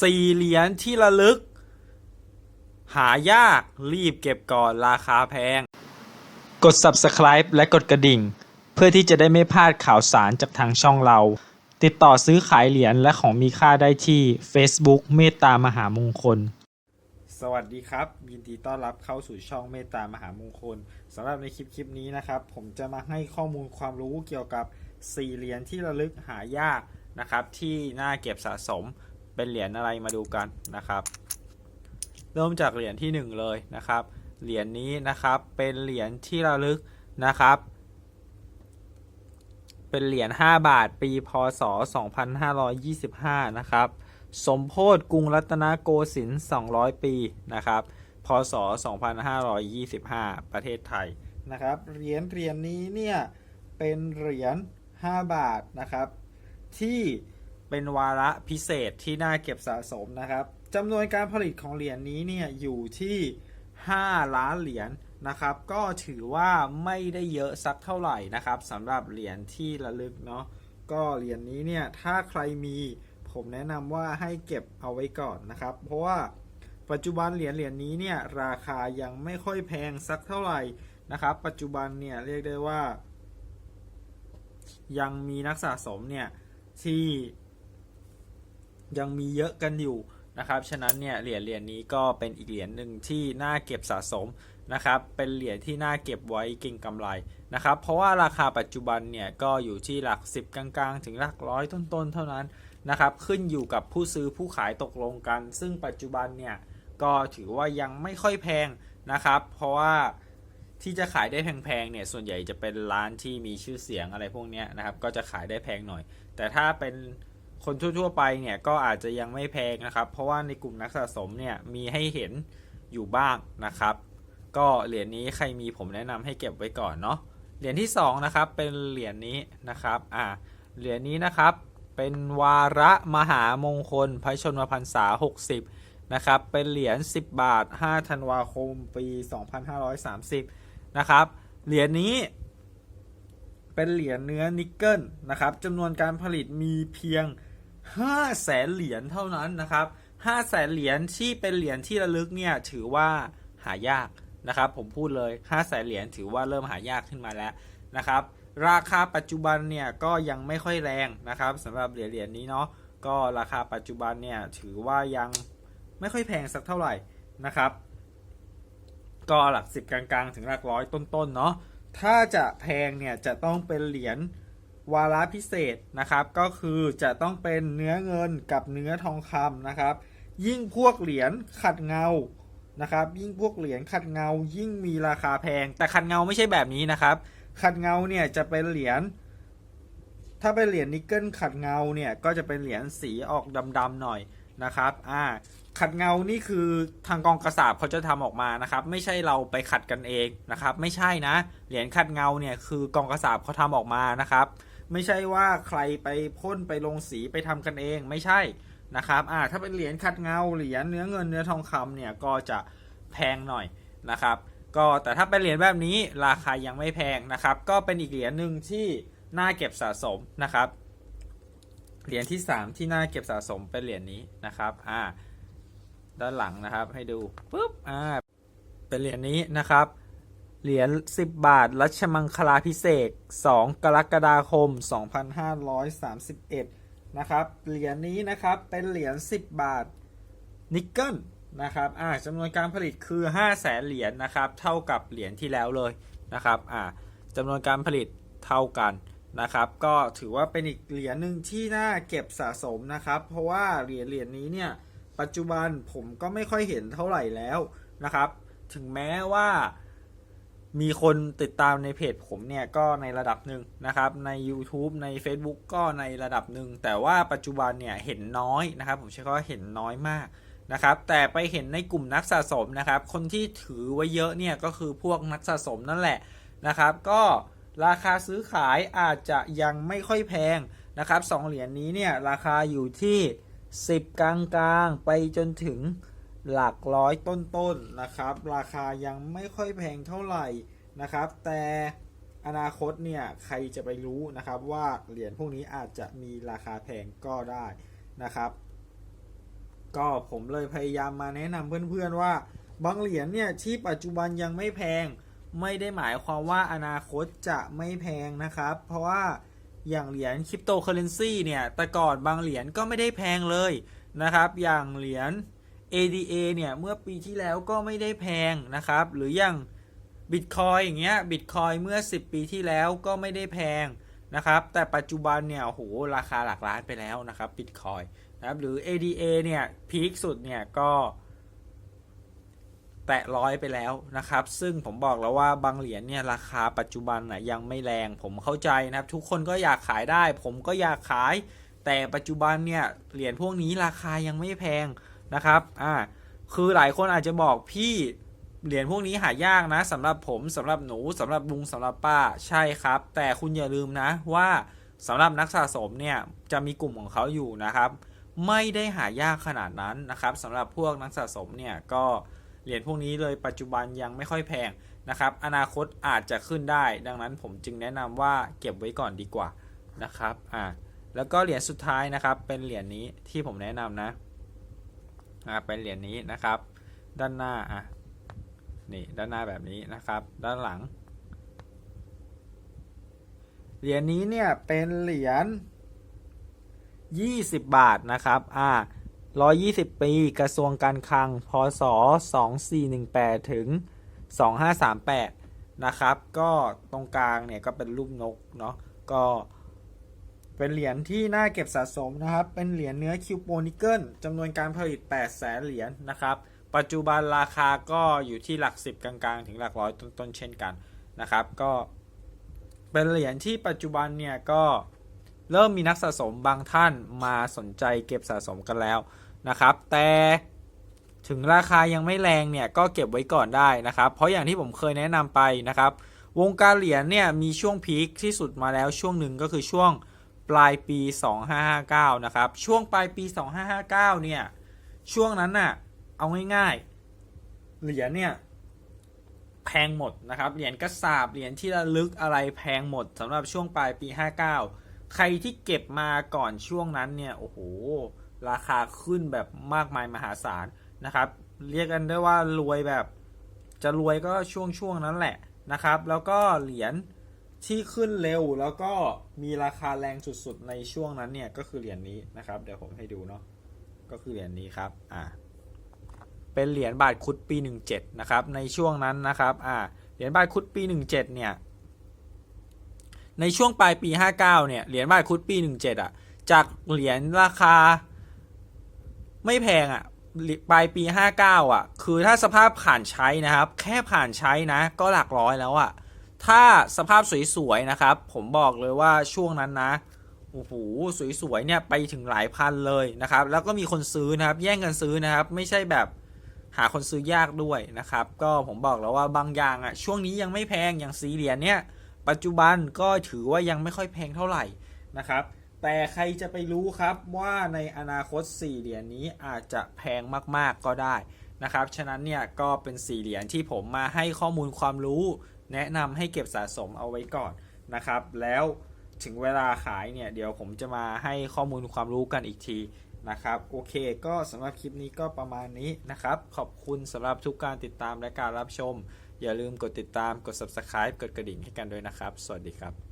สี่เหรียญที่ระลึก หายากรีบเก็บก่อนราคาแพง กด subscribe และกดกระดิ่ง เพื่อที่จะได้ไม่พลาดข่าวสารจากทางช่องเรา ติดต่อซื้อขายเหรียญและของมีค่าได้ที่ Facebook เมตตามหามงคล สวัสดีครับ ยินดีต้อนรับเข้าสู่ช่องเมตตามหามงคลสำหรับในคลิปคลิปนี้นะครับ ผมจะมาให้ข้อมูลความรู้เกี่ยวกับ4เหรียญที่ระลึกหายากนะครับที่น่าเก็บสะสม เป็นเหรียญอะไรมาดูกันนะครับ เริ่มจากเหรียญที่ 1 เลยนะครับ เหรียญนี้นะครับเป็นเหรียญที่ระลึกนะครับ เป็นเหรียญ5บาทปีพศ 2525 นะครับ สมโพธกรุงรัตนโกสินทร์200 ปีนะครับพศ 2525 ประเทศไทยนะครับ เหรียญเหรียญนี้เนี่ยเป็นเหรียญ5บาทนะครับที่ เป็นวาระพิเศษที่น่าเก็บสะสมนะครับจำนวนการผลิตของเหรียญนี้เนี่ยอยู่ที่ 5 ล้านเหรียญนะครับ ก็ถือว่าไม่ได้เยอะสักเท่าไหร่นะครับสำหรับเหรียญที่ระลึกเนาะก็เหรียญนี้เนี่ยถ้าใครมีผมแนะนำว่าให้เก็บเอาไว้ก่อนนะครับ เพราะว่าปัจจุบันเหรียญเหรียญนี้เนี่ยราคายังไม่ค่อยแพงสักเท่าไหร่นะครับ ปัจจุบันเนี่ยเรียกได้ว่า ยังมีนักสะสมเนี่ยที่ ยังมีเยอะกันอยู่นะครับ ฉะนั้นเนี่ยเหรียญเหรียญนี้ก็เป็นอีกเหรียญหนึ่งที่น่าเก็บสะสมนะครับ เป็นเหรียญที่น่าเก็บไว้เก่งกำไรนะครับ เพราะว่าราคาปัจจุบันเนี่ยก็อยู่ที่หลัก 10 กลางๆ ถึงหลักร้อยต้นๆ เท่านั้นนะครับ ขึ้นอยู่กับผู้ซื้อผู้ขายตกลงกัน ซึ่งปัจจุบันเนี่ยก็ถือว่ายังไม่ค่อยแพงนะครับ เพราะว่าที่จะขายได้แพงๆเนี่ยส่วนใหญ่จะเป็นร้านที่มีชื่อเสียงอะไรพวกนี้นะครับ ก็จะขายได้แพงหน่อย แต่ถ้าเป็น คนทั่วๆไปเนี่ยก็อาจจะยังไม่แพงนะครับ เพราะว่าในกลุ่มนักสะสมเนี่ยมีให้เห็นอยู่บ้างนะครับ ก็เหรียญนี้ใครมีผมแนะนำให้เก็บไว้ก่อนเนาะเหรียญที่2นะครับเป็นเหรียญนี้นะครับอ่าเหรียญนี้นะครับเป็นวาระมหามงคลพระชนมพรรษา 60นะครับเป็นเหรียญ10 บาท 5 ธันวาคม ปี 2530นะครับเหรียญนี้เป็นเหรียญเนื้อนิกเกิลนะครับจำนวนการผลิตมีเพียง 5แสนเหรียญเท่านั้นนะครับ5แสนเหรียญที่เป็นเหรียญที่ระลึกเนี่ยถือว่าหายากนะครับ ผมพูดเลย5แสนเหรียญถือว่าเริ่มหายากขึ้นมาแล้วนะครับ ราคาปัจจุบันเนี่ยก็ยังไม่ค่อยแรงนะครับสำหรับเหรียญเหรียญนี้เนาะก็ราคาปัจจุบันเนี่ยถือว่ายังไม่ค่อยแพงสักเท่าไหร่นะครับ ก็หลักสิบกลางๆ ถึงหลักร้อยต้นๆเนาะถ้าจะแพงเนี่ยจะต้องเป็นเหรียญ วาระพิเศษนะครับ ก็คือจะต้องเป็นเนื้อเงินกับเนื้อทองคำนะครับ ยิ่งพวกเหรียญขัดเงานะครับ ยิ่งพวกเหรียญขัดเงา ยิ่งมีราคาแพง แต่ขัดเงาไม่ใช่แบบนี้นะครับ ขัดเงาเนี่ยจะเป็นเหรียญถ้าเป็นเหรียญนิกเกิลขัดเงาเนี่ยก็จะเป็นเหรียญสีออกดำๆหน่อยนะครับ อ่า ขัดเงา นี่คือทางกองกระสาบเขาจะทำออกมานะครับ ไม่ใช่เราไปขัดกันเองนะครับ ไม่ใช่นะ เหรียญขัดเงาเนี่ยคือกองกระสาบเขาทำออกมานะครับ ไม่ใช่ว่าใครไปพ่นไปลงสีไปทำกันเองไม่ใช่นะครับอ่าถ้าเป็นเหรียญขัดเงาเหรียญเนื้อเงินเนื้อทองคำเนี่ยก็จะแพงหน่อยนะครับก็แต่ถ้าเป็นเหรียญแบบนี้ราคายังไม่แพงนะครับ ก็เป็นอีกเหรียญหนึ่งที่น่าเก็บสะสมนะครับ เหรียญที่ 3 ที่น่าเก็บสะสมเป็นเหรียญนี้นะครับอ่าด้านหลังนะครับให้ดูปุ๊บอ่าเป็นเหรียญนี้นะครับ เหรียญ10 บาท รัชมังคลาพิเศษ2กรกฎาคม 2531 นะครับ เหรียญนี้นะครับเป็นเหรียญ10 บาทนิกเกิลนะครับอ่าจำนวนการผลิตคือ 5 0 0แสนเหรียญนะครับ เท่ากับเหรียญที่แล้วเลยนะครับอ่าจำนวนการผลิตเท่ากันนะครับ ก็ถือว่าเป็นอีกเหรียญหนึ่งที่น่าเก็บสะสมนะครับ เพราะว่าเหรียญเหรียญนี้เนี่ยปัจจุบันผมก็ไม่ค่อยเห็นเท่าไหร่แล้วนะครับ ถึงแม้ว่า มีคนติดตามในเพจผมเนี่ยก็ในระดับหนึ่งนะครับ ใน YouTube ใน Facebook ก็ในระดับหนึ่ง แต่ว่าปัจจุบันเนี่ยเห็นน้อยนะครับ ผมใช้คำว่าเห็นน้อยมากนะครับ แต่ไปเห็นในกลุ่มนักสะสมนะครับ คนที่ถือไว้เยอะเนี่ยก็คือพวกนักสะสมนั่นแหละนะครับ ก็ราคาซื้อขายอาจจะยังไม่ค่อยแพงนะครับสองเหรียญนี้เนี่ยราคาอยู่ที่ 10 กลางๆ ไปจนถึง หลักร้อยต้นๆนนะครับ ราคายังไม่ค่อยแพงเท่าไหร่นะครับ แต่อนาคตเนี่ยใครจะไปรู้นะครับว่าเหรียญพวกนี้อาจจะมีราคาแพงก็ได้นะครับ ก็ผมเลยพยายามมาแนะนำเพื่อนๆว่า บางเหรียญเนี่ยที่ปัจจุบันยังไม่แพง ไม่ได้หมายความว่าอนาคตจะไม่แพงนะครับ เพราะว่าอย่างเหรียญคริปโตเคอเรนซีเนี่ยแต่ก่อนบางเหรียญก็ไม่ได้แพงเลยนะครับ อย่างเหรียญ ADA เนี่ย เมื่อปีที่แล้วก็ไม่ได้แพงนะครับ หรืออย่างบิตคอยอย่างเงี้ยบิตคอยเมื่อ 10 ปีที่แล้วก็ไม่ได้แพงนะครับ แต่ปัจจุบันเนี่ยโหราคาหลักล้านไปแล้วนะครับบิตคอยนะครับหรือ ADA เนี่ยพีคสุดเนี่ยก็แตะร้อยไปแล้วนะครับ ซึ่งผมบอกแล้วว่าบางเหรียญเนี่ยราคาปัจจุบันนะยังไม่แรงผมเข้าใจนะครับ ทุกคนก็อยากขายได้ ผมก็อยากขาย แต่ปัจจุบันเนี่ยเหรียญพวกนี้ราคายังไม่แพง นะครับ อ่า คือหลายคนอาจจะบอกพี่เหรียญพวกนี้หายากนะสำหรับผมสำหรับหนูสำหรับลุงสำหรับป้าใช่ครับ แต่คุณอย่าลืมนะว่าสำหรับนักสะสมเนี่ยจะมีกลุ่มของเขาอยู่นะครับ ไม่ได้หายากขนาดนั้นนะครับสำหรับพวกนักสะสมเนี่ยก็เหรียญพวกนี้เลยปัจจุบันยังไม่ค่อยแพงนะครับ อนาคตอาจจะขึ้นได้ ดังนั้นผมจึงแนะนำว่าเก็บไว้ก่อนดีกว่านะครับ อ่า แล้วก็เหรียญสุดท้ายนะครับ เป็นเหรียญนี้ที่ผมแนะนำนะ อ่าเป็นเหรียญนี้นะครับ ด้านหน้าอะนี่ด้านหน้าแบบนี้นะครับ ด้านหลัง เหรียญนี้เนี่ยเป็นเหรียญ20 บาทนะครับอ่า120 ปี กระทรวงการคลัง พศ 2418 ถึง 2538 นะครับ ก็ตรงกลางเนี่ยก็เป็นรูปนกเนาะ ก็ เป็นเหรียญที่น่าเก็บสะสมนะครับ เป็นเหรียญเนื้อคิวโปนิเกิลจำนวนการผลิต8แสนเหรียญนะครับ ปัจจุบันราคาก็อยู่ที่หลัก 10 กลางๆ ถึงหลักร้อยต้นๆ เช่นกันนะครับ ก็เป็นเหรียญที่ปัจจุบันเนี่ยก็เริ่มมีนักสะสมบางท่านมาสนใจเก็บสะสมกันแล้วนะครับ แต่ถึงราคายังไม่แรงเนี่ยก็เก็บไว้ก่อนได้นะครับ เพราะอย่างที่ผมเคยแนะนำไปนะครับ วงการเหรียญเนี่ยมีช่วงพีคที่สุดมาแล้วช่วงหนึ่งก็คือช่วง ปลายปี 2559 นะครับ ช่วงปลายปี 2559 เนี่ย ช่วงนั้นน่ะ เอาง่ายๆ เหรียญเนี่ย แพงหมดนะครับ เหรียญกระสาบ เหรียญที่ระลึกอะไรแพงหมดสำหรับช่วงปลายปี 59 ใครที่เก็บมาก่อนช่วงนั้นเนี่ย โอ้โห ราคาขึ้นแบบมากมายมหาศาลนะครับ เรียกกันได้ว่ารวยแบบ จะรวยก็ช่วงช่วงนั้นแหละนะครับ แล้วก็เหรียญ ที่ขึ้นเร็วแล้วก็มีราคาแรงสุดๆในช่วงนั้นเนี่ยก็คือเหรียญนี้นะครับ เดี๋ยวผมให้ดูเนาะก็คือเหรียญนี้ครับอ่าเป็นเหรียญบาทคุดปี 17 นะครับ ในช่วงนั้นนะครับอ่าเหรียญบาทคุดปี 17 เนี่ย ในช่วงปลายปี 59 เนี่ยเหรียญบาทคุดปี 17 อะ จากเหรียญราคาไม่แพงอะปลายปี 59 อะ คือถ้าสภาพผ่านใช้นะครับ แค่ผ่านใช้นะ ก็หลักร้อยแล้วอะ ถ้าสภาพสวยๆนะครับ ผมบอกเลยว่าช่วงนั้นนะโอ้โหสวยๆเนี่ยไปถึงหลายพันเลยนะครับ แล้วก็มีคนซื้อนะครับ แย่งกันซื้อนะครับ ไม่ใช่แบบหาคนซื้อยากด้วยนะครับ ก็ผมบอกแล้วว่าบางอย่างอะ่ะช่วงนี้ยังไม่แพงอย่างสีเหรียญเนี่ย ปัจจุบันก็ถือว่ายังไม่ค่อยแพงเท่าไหร่นะครับ แต่ใครจะไปรู้ครับว่าในอนาคต4เหรียญนี้อาจจะแพงมากๆก็ได้นะครับ ฉะนั้นเนี่ยก็เป็น4เหรียญที่ผมมาให้ข้อมูลความรู้ แนะนำให้เก็บสะสมเอาไว้ก่อนนะครับ แล้วถึงเวลาขายเนี่ย เดี๋ยวผมจะมาให้ข้อมูลความรู้กันอีกทีนะครับ โอเค ก็สำหรับคลิปนี้ก็ประมาณนี้นะครับ ขอบคุณสำหรับทุกการติดตามและการรับชม อย่าลืมกดติดตามกด subscribe กดกระดิ่งให้กันด้วยนะครับ สวัสดีครับ